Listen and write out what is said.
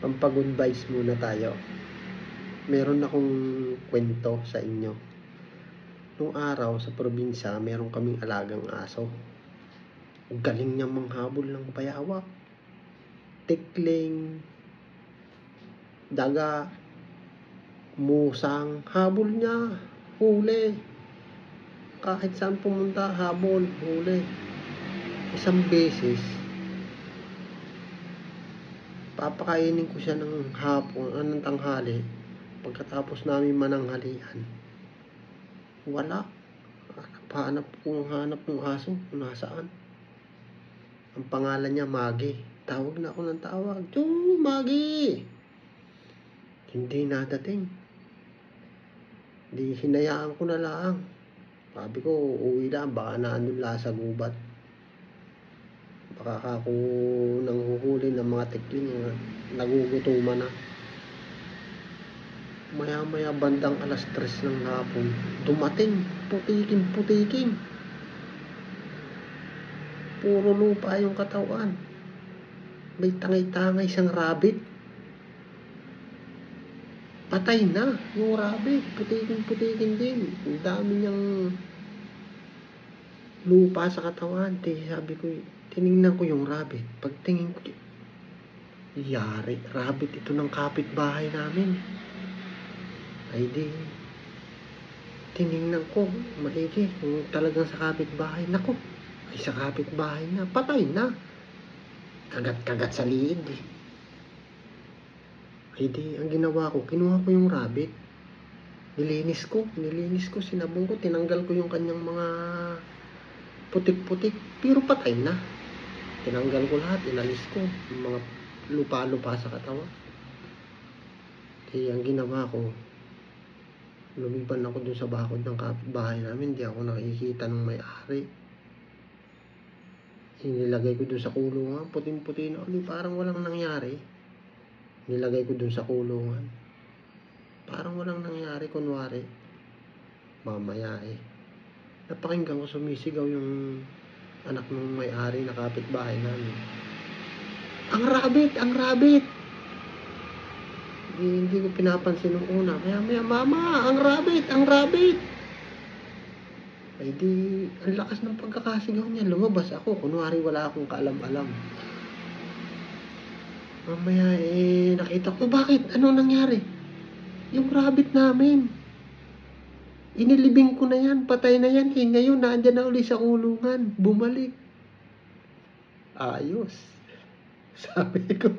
pampagood vibes muna tayo. Meron akong kwento sa inyo. Nung araw sa probinsya, meron kaming alagang aso. Galing niya manghabol ng bayawak. Tikling, daga, musang, habol niya, huli. Kahit saan pumunta, habol, huli. Isang beses, papakainin ko siya ng hapon, anong tanghali. Pagkatapos namin mananghalian, wala. Hanap ko hanap ng aso kung nasaan. Ang pangalan niya Magi. Tawag na ako ng tawag. Choo, Magi! Hindi nadating. Di hinayaan ko na lang. Sabi ko, uwi lang. Baka naandun lang sa gubat. Baka ako nang huhuli ng mga tikling na nagugutuman na. Maya maya bandang alas tres ng hapon, dumating, putikin putikin. Puro lupa yung katawan. May tangay-tangay siyang rabbit. Patay na yung rabbit. Putikin-putikin din. Ang dami niyang lupa sa katawan. Di, sabi ko, tiningnan ko yung rabbit. Pagtingin ko, yari, rabbit ito ng kapitbahay namin. Ay di, tiningnan ko, maigi, kung talagang sa kapitbahay. Nako, ay sa kapitbahay na, patay na. Kagat-kagat sa liid. Ay di, ang ginawa ko, kinuha ko yung rabbit. Nilinis ko, nilinis ko, sinabong ko, tinanggal ko yung kanyang mga putik-putik, pero patay na. Tinanggal ko lahat, inalis ko, yung mga lupa-lupa sa katawan. Di, ang ginawa ko, lumiban ako dun sa bakod ng kapitbahay namin, di ako nakikita ng may-ari. Inilagay ko dun sa kulungan, puting-puti na parang walang nangyari. Nilagay ko dun sa kulungan. Parang walang nangyari, kunwari. Mamaya eh. Napakinggan ko sumisigaw yung anak ng may-ari na kapitbahay namin. Ang rabbit! Ang rabbit! Hindi, hindi ko pinapansin nung una. Kaya maya, mama, ang rabbit! Ang rabbit! Ay di, ang lakas ng pagkakasigaw niya. Lumabas ako. Kunwari wala akong kaalam-alam. Mamaya eh, nakita ko, bakit? Ano nangyari? Yung rabbit namin. Inilibing ko na yan. Patay na yan. Eh, ngayon, naandyan na uli sa kulungan. Bumalik. Ayos. Sabi ko.